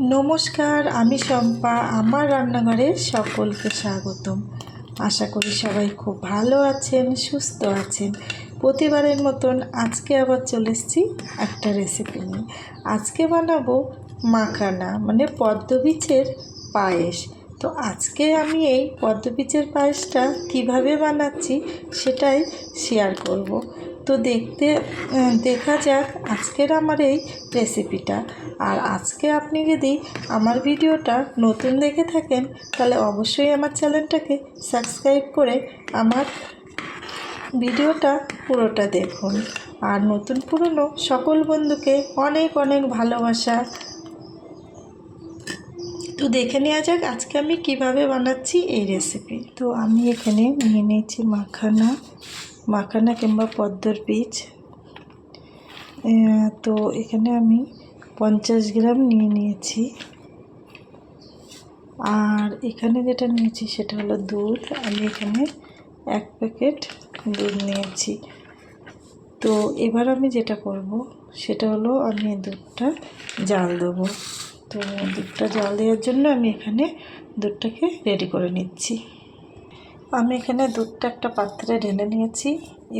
নমস্কার, আমি শম্পা। আমার রান্নাঘরে সকলকে স্বাগতম। আশা করি সবাই খুব ভালো আছেন, সুস্থ আছেন। প্রতিবারের মতন আজকে আবার চলে এসেছি একটা রেসিপি নিয়ে। আজকে বানাবো মাখানা মানে পদ্মবীজের পায়েস। তো আজকে আমি এই পদ্মবীজের পায়েসটা কীভাবে বানাচ্ছি সেটাই শেয়ার করব। তো দেখতে দেখা যাক আজকের আমার এই রেসিপিটা আর আজকে আপনি যদি আমার ভিডিওটা নতুন দেখে থাকেন, তাহলে অবশ্যই আমার চ্যানেলটাকে সাবস্ক্রাইব করে আমার ভিডিওটা পুরোটা দেখুন। আর নতুন পুরনো সকল বন্ধুকে অনেক অনেক ভালোবাসা। তো দেখে নেওয়া যাক আজকে আমি কীভাবে বানাচ্ছি এই রেসিপি তো আমি এখানে নিয়ে নিয়েছি মাখানা। মাখানা কিংবা পদ্মর বীজ। তো এখানে আমি পঞ্চাশ গ্রাম নিয়ে নিয়েছি। আর এখানে যেটা নিয়েছি সেটা হলো দুধ। আমি এখানে এক প্যাকেট দুধ নিয়েছি। তো এবার আমি যেটা করব সেটা হলো আমি দুধটা জাল দেবো। তো দুধটা জাল দেওয়ার জন্য আমি এখানে দুধটাকে রেডি করে নিচ্ছি। আমি এখানে দুধটা একটা পাত্রে ঢেলে নিয়েছি।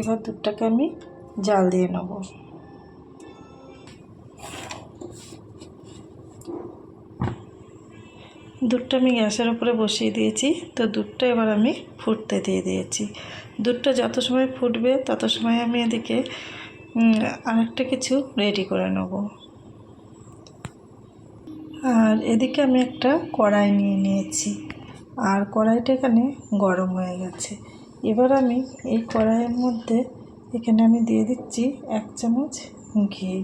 এবার দুধটাকে আমি জাল দিয়ে নেব। দুধটা আমি গ্যাসের উপরে বসিয়ে দিয়েছি। তো দুধটা এবার আমি ফুটতে দিয়ে দিয়েছি। দুধটা যত সময় ফুটবে, তত সময় আমি এদিকে আরেকটা কিছু রেডি করে নেব। আর এদিকে আমি একটা কড়াই নিয়ে নিয়েছি। আর কড়াইটা এখানে গরম হয়ে গেছে। এবার আমি এই কড়াইয়ের মধ্যে এখানে আমি দিয়ে দিচ্ছি এক চামচ ঘি।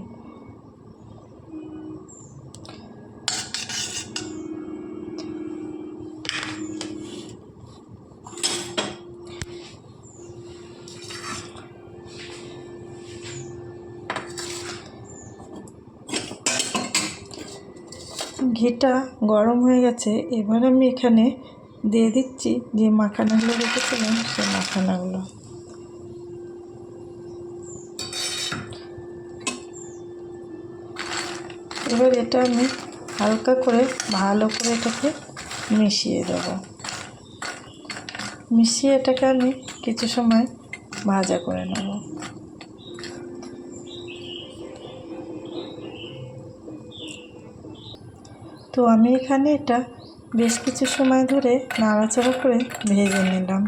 ঘিটা গরম হয়ে গেছে। এবার আমি এখানে দিয়ে দিচ্ছি, যে মাখানাগুলো রেখেছিলাম, সেই মাখানাগুলো। এবার এটা আমি হালকা করে, ভালো করে এটাকে মিশিয়ে দেবো। মিশিয়ে এটাকে আমি কিছু সময় ভাজা করে নেব। তো আমি এখানে এটা বেশ কিছু সময় ধরে নাড়াচাড়া করে ভেজে নিলাম।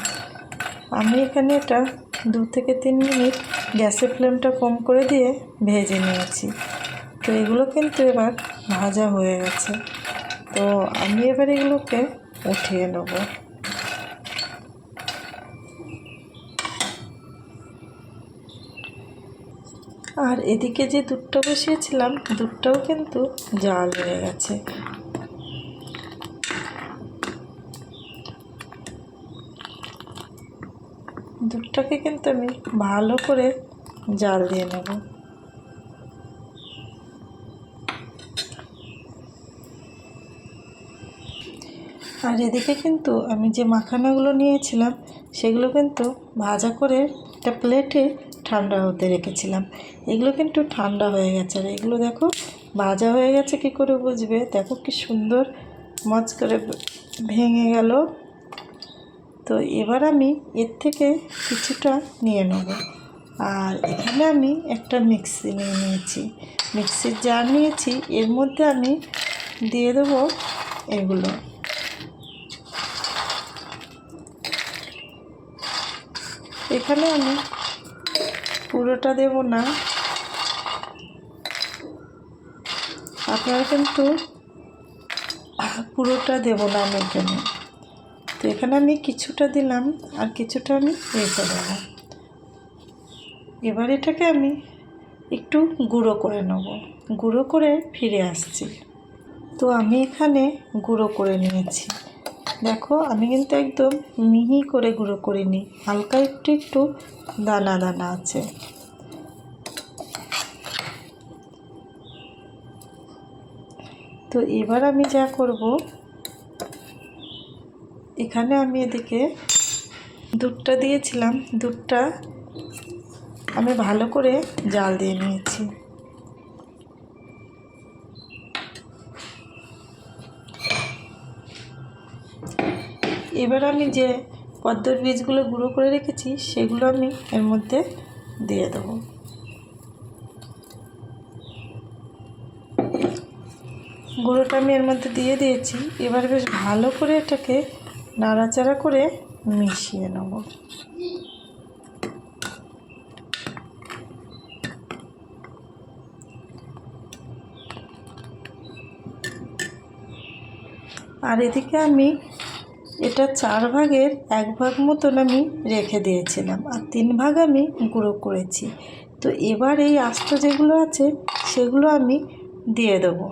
আমি এখানে এটা দু থেকে তিন মিনিট গ্যাসের ফ্লেমটা কম করে দিয়ে ভেজে নিয়েছি। তো এগুলো কিন্তু এবার ভাজা হয়ে গেছে। তো আমি এবার এগুলোকে উঠিয়ে নেব। আর এদিকে যে দুধটা বসিয়েছিলাম, দুধটাও কিন্তু জাল হয়ে গেছে। দুধটাকে কিন্তু আমি ভালো করে জাল দিয়ে নেব। আর এদিকে কিন্তু আমি যে মাখানাগুলো নিয়েছিলাম, সেগুলো কিন্তু ভাজা করে একটা প্লেটে ঠান্ডা হতে রেখেছিলাম। এগুলো কিন্তু ঠান্ডা হয়ে গেছে। আর এগুলো দেখো, ভাজা হয়ে গেছে, কি করে বুঝবে? দেখো কি সুন্দর মজ করে ভেঙে গেল। তো এবার আমি এর থেকে কিছুটা নিয়ে নেব। আর এখানে আমি একটা মিক্সি নিয়ে নিয়েছি। মিক্সির জার নিয়েছি, এর মধ্যে আমি দিয়ে দেবো এগুলো। এখানে আমি পুরোটা দেব না। আপনারা কিন্তু পুরোটা দেব না আমি এখানে। তো এখানে আমি কিছুটা দিলাম আর কিছুটা আমি রেখে দেবো এবার এটাকে আমি একটু গুঁড়ো করে নেব। গুঁড়ো করে ফিরে আসছি। তো আমি এখানে গুঁড়ো করে নিয়েছি। দেখো, আমি কিন্তু একদম মিহি করে গুঁড়ো করিনি। হালকা একটু একটু দানা দানা আছে। তো এবার আমি যা করব এখানে আমি এদিকে দুধটা দিয়েছিলাম। দুধটা আমি ভালো করে জাল দিয়ে নিয়েছি। এবার আমি যে পদ্মর বীজগুলো গুঁড়ো করে রেখেছি, সেগুলো আমি এর মধ্যে দিয়ে দেবো। গুঁড়োটা আমি এর মধ্যে দিয়ে দিয়েছি। এবার বেশ ভালো করে এটাকে নাড়াচাড়া করে মিশিয়ে নেব। আর এদিকে আমি এটা চার ভাগের এক ভাগ মতন আমি রেখে দিয়েছিলাম, আর তিন ভাগ আমি গুঁড়ো করেছি। তো এবার এই আস্ত যেগুলো আছে, সেগুলো আমি দিয়ে দেবো।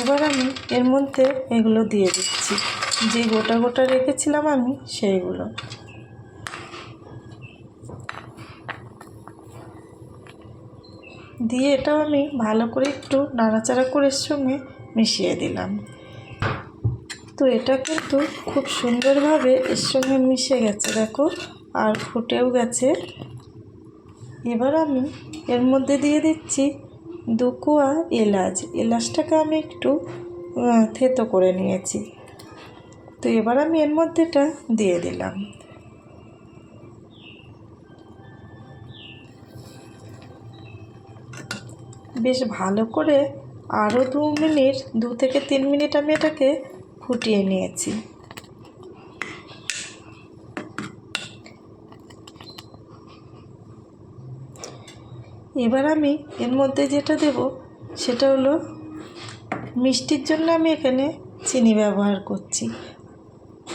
এবার আমি এর মধ্যে এগুলো দিয়ে দিচ্ছি। যে গোটা গোটা রেখেছিলাম আমি সেইগুলো। দিয়ে এটাও আমি ভালো করে একটু নাড়াচাড়া করে সঙ্গে মিশিয়ে দিলাম। তো এটা কিন্তু খুব সুন্দরভাবে এর সঙ্গে মিশে গেছে, দেখো, আর ফুটেও গেছে। এবার আমি এর মধ্যে দিয়ে দিচ্ছি দু কোয়া এলাচ। এলাচটাকে আমি একটু থেতো করে নিয়েছি। তো এবার আমি এর মধ্যেটা দিয়ে দিলাম। বেশ ভালো করে আরও দু মিনিট, দু থেকে তিন মিনিট আমি এটাকে ফুটিয়ে নিয়েছি। এবার আমি এর মধ্যে যেটা দেব, সেটা হলো মিষ্টির জন্য আমি এখানে চিনি ব্যবহার করছি।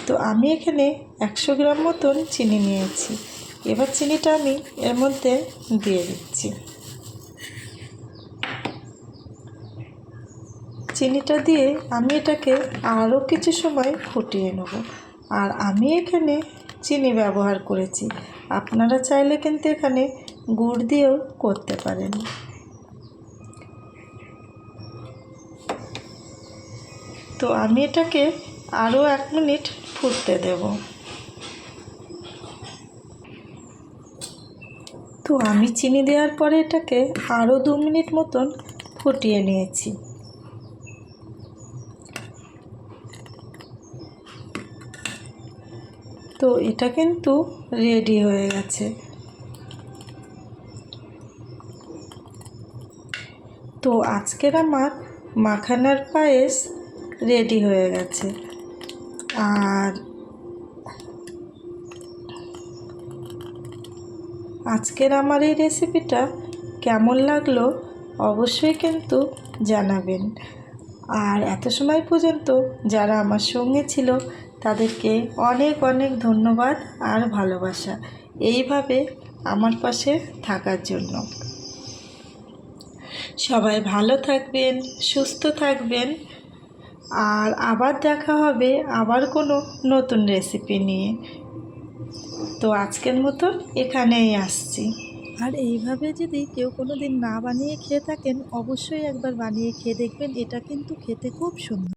তো আমি এখানে একশো গ্রাম মতন চিনি নিয়েছি। এবার চিনিটা আমি এর মধ্যে দিয়ে দিচ্ছি। চিনিটা দিয়ে আমি এটাকে আরও কিছু সময় ফুটিয়ে নেব। আর আমি এখানে চিনি ব্যবহার করেছি। আপনারা চাইলে কিন্তু এখানে গুড় দিয়েও করতে পারেন। তো আমি এটাকে আরও এক মিনিট ফুটতে দেব। তো আমি চিনি দেওয়ার পরে এটাকে আরও দু মিনিট মতন ফুটিয়ে নিয়েছি। তো এটা কিন্তু রেডি হয়ে গেছে। তো আজকের আমার মাখানার পায়েস রেডি হয়ে গেছে। আর আজকের আমার এই রেসিপিটা কেমন লাগল অবশ্যই কিন্তু জানাবেন। আর এত সময় পর্যন্ত যারা আমার সঙ্গে ছিল, তাদেরকে অনেক অনেক ধন্যবাদ আর ভালোবাসা। এইভাবে আমার পাশে থাকার জন্য। সবাই ভালো থাকবেন, সুস্থ থাকবেন। আর আবার দেখা হবে আবার কোনো নতুন রেসিপি নিয়ে। তো আজকের মতো এখানেই আসছি। আর এইভাবে যদি কেউ কোনো দিন না বানিয়ে খেয়ে থাকেন, অবশ্যই একবার বানিয়ে খেয়ে দেখবেন, এটা কিন্তু খেতে খুব সুন্দর।